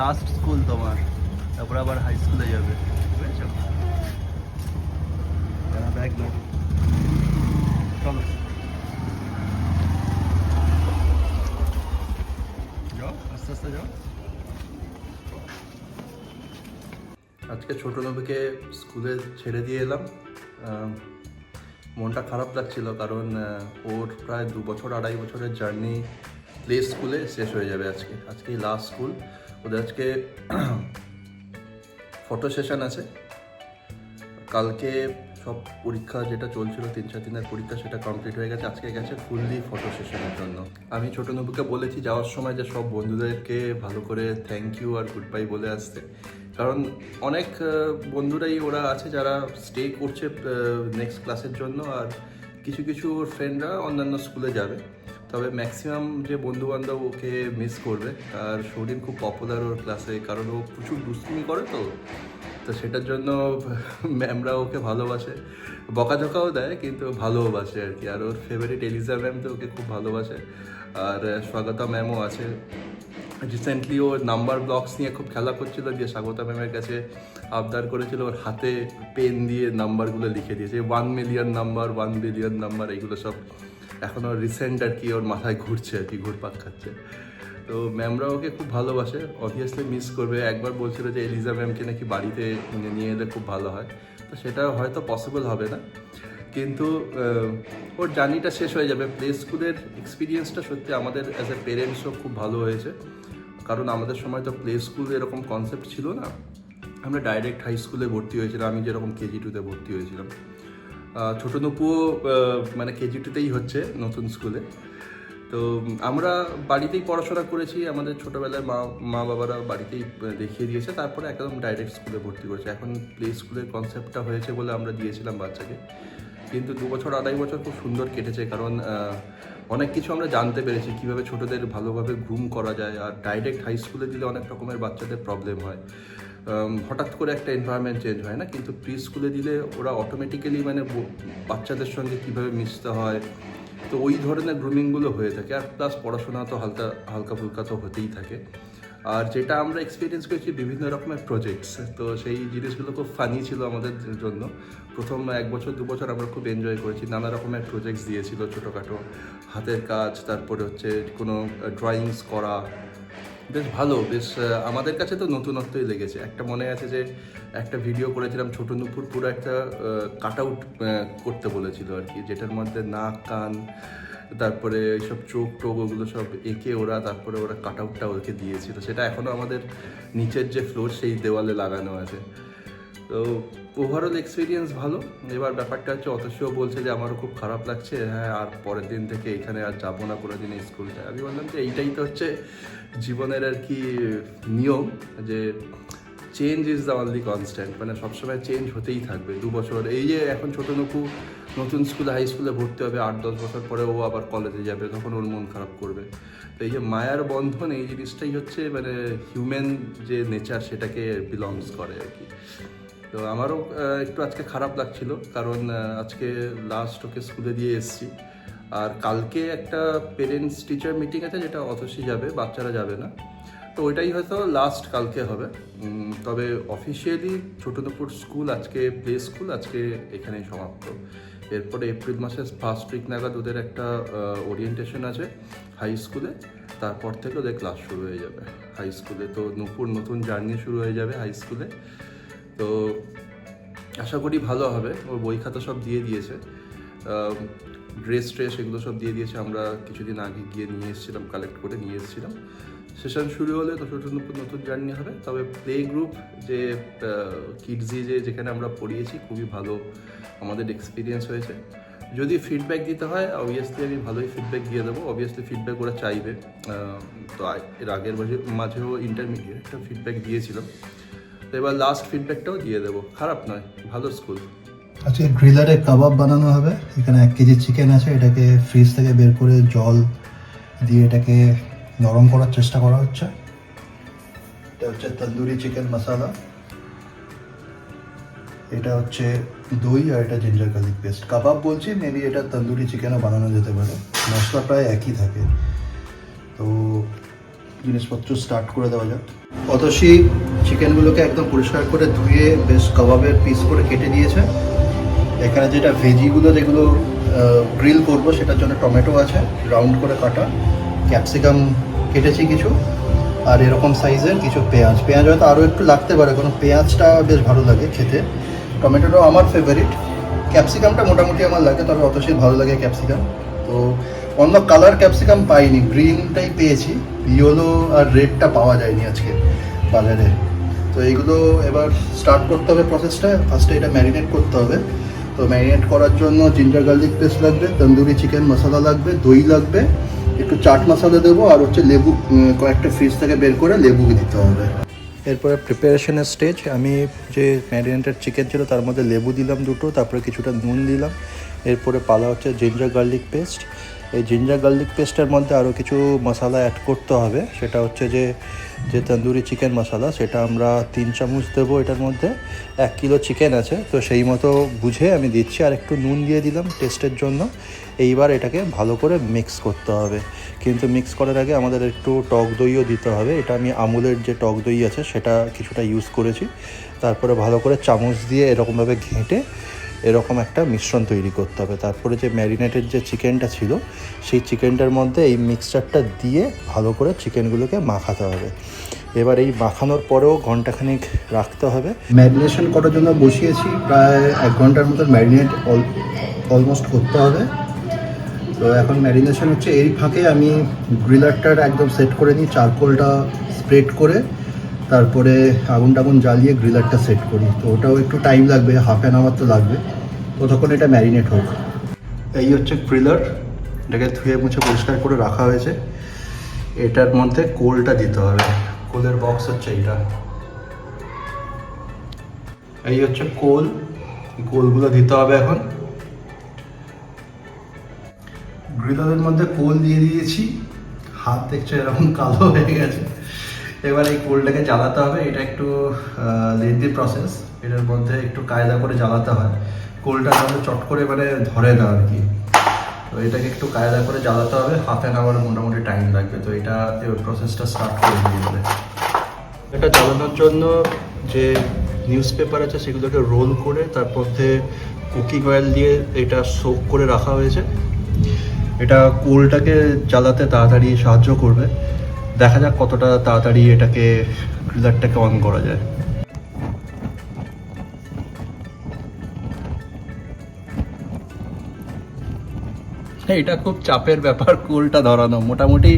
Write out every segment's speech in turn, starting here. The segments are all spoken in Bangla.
লাস্ট স্কুল তোমার। তারপর আবার হাই স্কুলে যাবে। আজকে ছোট নবীকে স্কুলে ছেড়ে দিয়ে এলাম। মনটা খারাপ লাগছিল কারণ ওর প্রায় দু বছর, আড়াই বছরের জার্নি প্লে স্কুলে শেষ হয়ে যাবে আজকে। আজকে লাস্ট স্কুল ওদের আজকে ফটো সেশন আছে। কালকে সব পরীক্ষা যেটা চলছিল, তিন চার দিনের পরীক্ষা সেটা কমপ্লিট হয়ে গেছে। আজকে গেছে ফুললি ফটো সেশনের জন্য। আমি ছোট নবুকে বলেছি, যাওয়ার সময় যে সব বন্ধুদেরকে ভালো করে থ্যাংক ইউ আর গুড বাই বলে আসতে। কারণ অনেক বন্ধুরাই ওরা আছে যারা স্টে করছে নেক্সট ক্লাসের জন্য। আর কিছু কিছু ফ্রেন্ডরা অন্যান্য স্কুলে যাবে। তবে ম্যাক্সিমাম যে বন্ধু বান্ধব ওকে মিস করবে, আর শরীর খুব পপুলার ওর ক্লাসে কারণ ও প্রচুর দুষ্টুমি করে তো। তো সেটার জন্য ম্যামরা ওকে ভালোবাসে। বকাঝকাও দেয়, কিন্তু ভালোবাসে আর কি। আর ওর ফেভারিট এলিজা ম্যাম তো ওকে খুব ভালোবাসে। আর স্বাগতা ম্যামও আছে। রিসেন্টলি ও নাম্বার ব্লকস নিয়ে খুব খেলা করছিল, দিয়ে স্বাগতা ম্যামের কাছে আবদার করেছিল ওর হাতে পেন দিয়ে নাম্বারগুলো লিখে দিয়েছে। One million number one billion number এইগুলো সব। এখনও রিসেন্ট আর কি ওর মাথায় ঘুরছে আর কি, ঘুরপাক খাচ্ছে। তো ম্যামরা ওকে খুব ভালোবাসে। অবভিয়াসলি মিস করবে। একবার বলছিল যে এলিজা ম্যামকে নাকি বাড়িতে নিয়ে এলে খুব ভালো হয়। তো সেটা হয়তো পসিবল হবে না। কিন্তু ওর জার্নিটা শেষ হয়ে যাবে। প্লে স্কুলের এক্সপিরিয়েন্সটা সত্যি আমাদের অ্যাজ এ পেরেন্টসও খুব ভালো হয়েছে। কারণ আমাদের সময় তো প্লে স্কুল এরকম কনসেপ্ট ছিল না। আমরা ডাইরেক্ট হাই স্কুলে ভর্তি হয়েছিলাম। আমি যেরকম কেজি টুতে ভর্তি হয়েছিলাম। ছোট নপুও মানে কেজি টুতেই হচ্ছে নতুন স্কুলে। তো আমরা বাড়িতেই পড়াশোনা করেছি, আমাদের ছোটোবেলায় মা মা বাবারা বাড়িতেই দেখিয়ে দিয়েছে, তারপরে একদম ডাইরেক্ট স্কুলে ভর্তি করেছে। এখন প্লে স্কুলের কনসেপ্টটা হয়েছে বলে আমরা দিয়েছিলাম বাচ্চাকে। কিন্তু দু বছর, আড়াই বছর খুব সুন্দর কেটেছে, কারণ অনেক কিছু আমরা জানতে পেরেছি, কীভাবে ছোটদের ভালোভাবে ঘুম করা যায়। আর ডাইরেক্ট হাই স্কুলে দিলে অনেক রকমের বাচ্চাদের প্রবলেম হয়। হঠাৎ করে একটা এনভায়রনমেন্ট চেঞ্জ হয় না? কিন্তু প্রি স্কুলে দিলে ওরা অটোমেটিক্যালি মানে বাচ্চাদের সঙ্গে কীভাবে মিশতে হয়? তো ওই ধরনের গ্রুমিংগুলো হয়ে থাকে। আর প্লাস পড়াশোনা তো হালকা হালকা ফুলকা তো হতেই থাকে। আর যেটা আমরা এক্সপিরিয়েন্স করেছি বিভিন্ন রকমের প্রজেক্টস তো সেই জিনিসগুলো খুব ফানি ছিল আমাদের জন্য। প্রথম এক বছর, দু বছর আমরা খুব এনজয় করেছি। নানা রকমের প্রজেক্টস দিয়েছিল ছোটোখাটো। হাতের কাজ, তারপরে হচ্ছে কোনো ড্রয়িংস করা বেশ ভালো, বেশ আমাদের কাছে তো নতুনত্বই লেগেছে। একটা মনে আছে যে, একটা ভিডিও করেছিলাম ছোট নুপুর পুরো একটা কাট আউট করতে বলেছিল আর কি, যেটার মধ্যে নাক, কান, তারপরে এইসব চোখ টোক ওগুলো সব এঁকে ওরা, তারপরে ওরা কাট আউটটা ওকে দিয়েছিল। সেটা এখনও আমাদের নিচের যে ফ্লোর সেই দেওয়ালে লাগানো আছে। তো ওভারঅল এক্সপিরিয়েন্স ভালো। এবার ব্যাপারটা হচ্ছে অথচও বলছে যে আমারও খুব খারাপ লাগছে হ্যাঁ আর পরের দিন থেকে এখানে আর যাব না কোনো দিন এই স্কুলটা। আমি বললাম যে এইটাই তো হচ্ছে জীবনের আর কি নিয়ম যে change is the only constant মানে সবসময় চেঞ্জ হতেই থাকবে দু বছর। এই যে এখন ছোটো নকু নতুন স্কুলে হাই স্কুলে ভর্তি হবে, আট দশ বছর পরে ও আবার কলেজে যাবে, তখন ওর মন খারাপ করবে। তো এই যে মায়ার বন্ধন, এই জিনিসটাই হচ্ছে মানে হিউম্যান যে নেচার সেটাকে বিলংস করে আর কি। তো আমারও একটু আজকে খারাপ লাগছিল, কারণ আজকে লাস্ট ওকে স্কুলে দিয়ে এসেছি। আর কালকে একটা পেরেন্টস টিচার মিটিং আছে, যেটা অতসী যাবে, বাচ্চারা যাবে না। তো ওইটাই হয়তো লাস্ট কালকে হবে। তবে অফিসিয়ালি ছোটনপুর স্কুল আজকে প্লে স্কুল আজকে এখানেই সমাপ্ত। এরপরে এপ্রিল মাসের ফার্স্ট উইক নাগাদ ওদের একটা ওরিয়েন্টেশন আছে হাই স্কুলে তারপর থেকে ওদের ক্লাস শুরু হয়ে যাবে হাই স্কুলে তো নূপুর নতুন জার্নি শুরু হয়ে যাবে হাই স্কুলে তো আশা করি ভালো হবে। ওর বই খাতা সব দিয়ে দিয়েছে। ড্রেস ট্রেস এগুলো সব দিয়ে দিয়েছে। আমরা কিছুদিন আগে গিয়ে নিয়ে এসেছিলাম কালেক্ট করে নিয়ে এসেছিলাম। সেশন শুরু হলে নতুন নতুন জার্নি হবে। তবে প্লে গ্রুপ যে কিডজি যে, যেখানে আমরা পড়িয়েছি, খুবই ভালো আমাদের এক্সপিরিয়েন্স হয়েছে। যদি ফিডব্যাক দিতে হয় অবভিয়াসলি আমি ভালোই ফিডব্যাক দিয়ে দেবো। অবভিয়াসলি ফিডব্যাক ওরা চাইবে। তো এর আগের মাঝে মাঝেও ইন্টারমিডিয়েট একটা ফিডব্যাক দিয়েছিলাম। এবার লাস্ট ফিডব্যাকটাও দিয়ে দেবো। খারাপ নয়, ভালো স্কুল আজকে গ্রিলারে কাবাব বানানো হবে? এখানে এক কেজি চিকেন আছে, এটাকে ফ্রিজ থেকে বের করে জল দিয়ে এটাকে নরম করার চেষ্টা করা হচ্ছে। এটা হচ্ছে তন্দুরি চিকেন মশলা এটা হচ্ছে দই আর এটা জিঞ্জার গার্লিক পেস্ট কাবাব বলছি মেবি এটা তন্দুরি চিকেনও বানানো যেতে পারে। মশলা প্রায় একই থাকে। তো জিনিসপত্র স্টার্ট করে দেওয়া যাক। অতসী চিকেনগুলোকে একদম পরিষ্কার করে ধুয়ে বেশ কাবাবের পিস করে কেটে দিয়েছে। এখানে যেটা ভেজিগুলো যেগুলো গ্রিল করব সেটার জন্য টমেটো আছে রাউন্ড করে কাটা। ক্যাপসিকাম কেটেছি কিছু, আর এরকম সাইজের কিছু পেঁয়াজ। পেঁয়াজ হয়তো আরও একটু লাগতে পারে, কারণ পেঁয়াজটা বেশ ভালো লাগে খেতে। টমেটোটাও আমার ফেভারিট ক্যাপসিকামটা মোটামুটি আমার লাগে, তবে অতসী ভালো লাগে ক্যাপসিকাম তো অন্য কালার ক্যাপসিকাম পাইনি গ্রিনটাই পেয়েছি। ইয়েলো আর রেডটা পাওয়া যায়নি আজকে। বাজারে। তো এইগুলো এবার স্টার্ট করতে হবে প্রসেসটা ফার্স্টে এটা ম্যারিনেট করতে হবে। তো ম্যারিনেট করার জন্য জিঞ্জার গার্লিক পেস্ট লাগবে তন্দুরি চিকেন মশলা লাগবে, দই লাগবে, একটু চাট মশলা দেবো, আর হচ্ছে লেবু কয়েকটা ফ্রিজ থেকে বের করে লেবু দিতে হবে। এরপরে প্রিপারেশনের স্টেজ আমি যে ম্যারিনেটেড চিকেন ছিল, তার মধ্যে লেবু দিলাম দুটো, তারপরে কিছুটা নুন দিলাম। এরপরে পালা হচ্ছে জিঞ্জার গার্লিক পেস্ট এই জিঞ্জার গার্লিক পেস্টের মধ্যে আরও কিছু মশলা অ্যাড করতে হবে। সেটা হচ্ছে যে যে তন্দুরি চিকেন মশলা, সেটা আমরা তিন চামচ দেবো এটার মধ্যে। এক কিলো চিকেন আছে, তো সেই মতো বুঝে আমি দিচ্ছি। আর একটু নুন দিয়ে দিলাম টেস্টের জন্য। এইবার এটাকে ভালো করে মিক্স করতে হবে। কিন্তু মিক্স করার আগে আমাদের একটু টক দইও দিতে হবে। এটা আমি আমুলের যে টক দই আছে, সেটা কিছুটা ইউজ করেছি। তারপরে ভালো করে চামচ দিয়ে এরকমভাবে ঘেঁটে এরকম একটা মিশ্রণ তৈরি করতে হবে। তারপরে যে ম্যারিনেটেড যে চিকেনটা ছিল, সেই চিকেনটার মধ্যে এই মিক্সচারটা দিয়ে ভালো করে চিকেনগুলোকে মাখাতে হবে। এবার এই মাখানোর পরেও ঘন্টাখানিক রাখতে হবে। ম্যারিনেশন করার জন্য বসিয়েছি, প্রায় এক ঘণ্টার মতো ম্যারিনেট অলমোস্ট করতে হবে। তো এখন ম্যারিনেশন হচ্ছে, এই ফাঁকে আমি গ্রিলারটার একদম সেট করে নিই, চারকোলটা স্প্রেড করে। তারপরে আগুন টাগুন জ্বালিয়ে গ্রিলারটা সেট করি। তো ওটাও একটু টাইম লাগবে হাফ অ্যান আওয়ার তো লাগবে। ততক্ষণ এটা ম্যারিনেট হোক। এই হচ্ছে গ্রিলার। এটাকে ধুয়ে মুছে পরিষ্কার করে রাখা হয়েছে। এটার মধ্যে কোলটা দিতে হবে। কোলের বক্স হচ্ছে এইটা। এই হচ্ছে কোল। কোলগুলো দিতে হবে এখন। গ্রিলারের মধ্যে কোল দিয়ে দিয়েছি। হাত দেখছে এরকম কালো হয়ে গেছে। এবার এই কোলটাকে জ্বালাতে হবে, এটা একটু লেন্দি প্রসেস এটার মধ্যে একটু কায়দা করে জ্বালাতে হয়। কোলটা তাহলে চট করে মানে ধরে না আর কি। তো এটাকে একটু কায়দা করে জ্বালাতে হবে হাফ অ্যান আওয়ার মোটামুটি টাইম লাগবে। তো এটা প্রসেসটা স্টার্ট করে দিয়ে দেবে এটা জ্বালানোর জন্য যে নিউজ পেপার আছে, সেগুলোকে রোল করে তার মধ্যে কুকিং অয়েল দিয়ে এটা সোক করে রাখা হয়েছে। এটা কোলটাকে জ্বালাতে তাড়াতাড়ি সাহায্য করবে। দেখা যাক কতটা তাড়াতাড়ি এটাকে গ্রিলারটাকে অন করা যায়। হ্যাঁ এটা খুব চাপের ব্যাপার, কুলটা ধরানো। মোটামুটি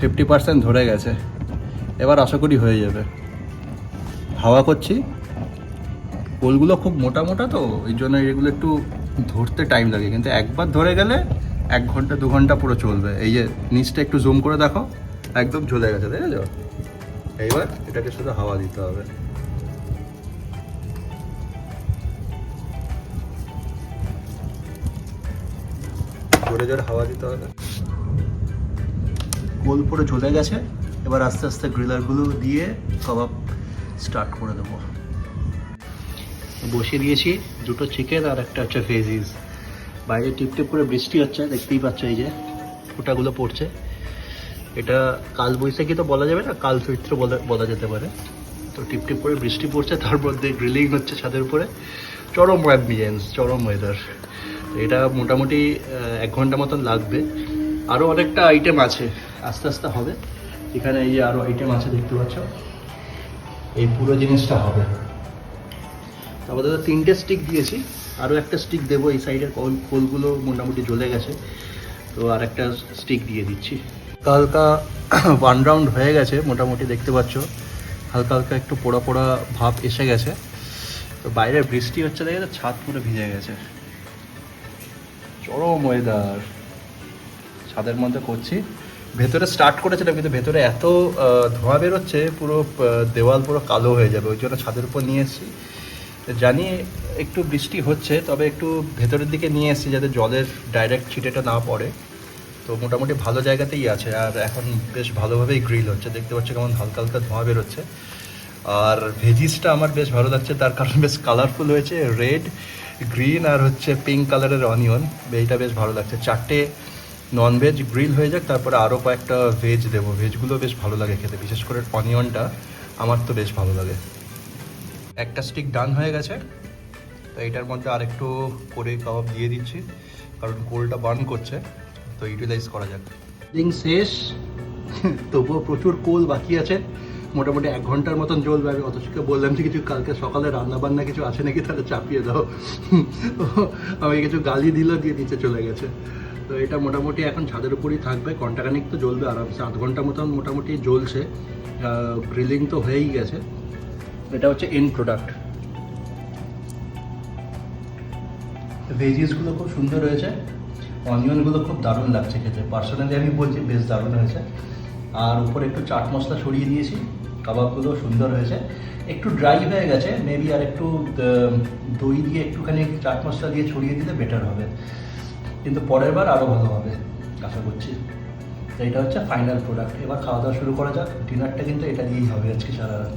ফিফটি পার্সেন্ট ধরে গেছে। এবার আশা করি হয়ে যাবে। হাওয়া করছি। কোলগুলো খুব মোটা মোটা তো, এই জন্য এগুলো একটু ধরতে টাইম লাগে। কিন্তু একবার ধরে গেলে এক ঘণ্টা, দু ঘণ্টা পুরো চলবে। এই যে নিচটা একটু জুম করে দেখো। একদম ঝুলে গেছে দেখেছ এইবার এটাকে শুধু হাওয়া দিতে হবে। জোরে জোরে হাওয়া দিতে হবে। গোল পুরো ঝুলে গেছে। এবার আস্তে আস্তে গ্রিলারগুলো দিয়ে কাবাব স্টার্ট করে দেবো। বসিয়ে দিয়েছি দুটো চিকেন আর একটা হচ্ছে ভেজিস। বাইরে টিপ টিপ করে বৃষ্টি হচ্ছে, দেখতেই পাচ্ছ এই যে, ফোঁটাগুলো পড়ছে। এটা কাল বৈশাখী তো বলা যাবে না কাল চৈত্র বলা যেতে পারে। তো টিপ টিপ করে বৃষ্টি পড়ছে তার মধ্যে গ্রিলিং হচ্ছে ছাদের উপরে। চরম অ্যাম্বিয়েন্স চরম ওয়েদার এটা মোটামুটি এক ঘণ্টা মতন লাগবে। আরও অনেকটা আইটেম আছে, আস্তে আস্তে হবে। এখানে এই যে আরও আইটেম আছে, দেখতে পাচ্ছ। এই পুরো জিনিসটা হবে। আপাতত তিনটে স্টিক দিয়েছি। আরও একটা স্টিক দেবো, এই সাইডের কোল, কোলগুলো মোটামুটি জ্বলে গেছে। তো আর একটা স্টিক দিয়ে দিচ্ছি। হালকা ওয়ান রাউন্ড হয়ে গেছে, মোটামুটি দেখতে পাচ্ছ। হালকা হালকা একটু পোড়া পোড়া ভাব এসে গেছে। তো বাইরে বৃষ্টি হচ্ছে, দেখে ছাদ পুরো ভিজে গেছে। চরম ওয়েদার ছাদের মধ্যে করছি। ভেতরে স্টার্ট করেছিলাম, কিন্তু ভেতরে এত ধোঁয়া বেরোচ্ছে, পুরো দেওয়াল পুরো কালো হয়ে যাবে। ওই জন্য ছাদের উপর নিয়ে এসেছি। জানি একটু বৃষ্টি হচ্ছে, তবে একটু ভেতরের দিকে নিয়ে এসেছি, যাতে জলের ডাইরেক্ট ছিটেটা না পড়ে। তো মোটামুটি ভালো জায়গাতেই আছে, আর এখন বেশ ভালোভাবেই গ্রিল হচ্ছে। দেখতে পাচ্ছ কেমন হালকা হালকা ধোঁয়া বেরোচ্ছে। আর ভেজিসটা আমার বেশ ভালো লাগছে, তার কারণ বেশ কালারফুল হয়েছে রেড গ্রিন আর হচ্ছে পিঙ্ক কালারের অনিয়ন এইটা বেশ ভালো লাগছে। চারটে নন ভেজ গ্রিল হয়ে যাক, তারপরে আরও কয়েকটা ভেজ দেবো। ভেজগুলো বেশ ভালো লাগে খেতে, বিশেষ করে অনিয়নটা আমার তো বেশ ভালো লাগে। একটা স্টিক ডান হয়ে গেছে, তো এটার মধ্যে আরেকটু করে কাবাব দিয়ে দিচ্ছি, কারণ কোলটা বার্ন করছে। তো ইউটিলাইজ করা যাক। দিন শেষ। তবুও প্রচুর কোল বাকি আছে। মোটামুটি এক ঘণ্টার মতন জ্বলবে আমি অথচকে বললাম যে কিছু কালকে সকালে রান্না বান্না কিছু আছে নাকি তাহলে চাপিয়ে দাও। আমাকে কিছু গালি দিল দিয়ে নিচে চলে গেছে। তো এটা মোটামুটি এখন ছাদের উপরই থাকবে। ঘন্টাখানিক তো জ্বলবে আরামসে, আধ ঘণ্টা মতন মোটামুটি জ্বলছে। গ্রিলিং তো হয়েই গেছে। এটা হচ্ছে এন্ড প্রোডাক্ট ভেজিসগুলো খুব সুন্দর হয়েছে। অনিয়নগুলো খুব দারুণ লাগছে খেতে। পার্সোনালি আমি বলছি, বেশ দারুণ হয়েছে। আর উপরে একটু চাট মশলা ছড়িয়ে দিয়েছি কাবাবগুলো সুন্দর হয়েছে। একটু ড্রাই হয়ে গেছে মেবি আর একটু দই দিয়ে একটুখানি চাট মশলা দিয়ে ছড়িয়ে দিলে বেটার হবে। কিন্তু পরের বার আরও ভালো হবে, আশা করছি। তো এটা হচ্ছে ফাইনাল প্রোডাক্ট এবার খাওয়া দাওয়া শুরু করা যাক। ডিনারটা কিন্তু এটা দিয়েই হবে আজকে সারা রাত।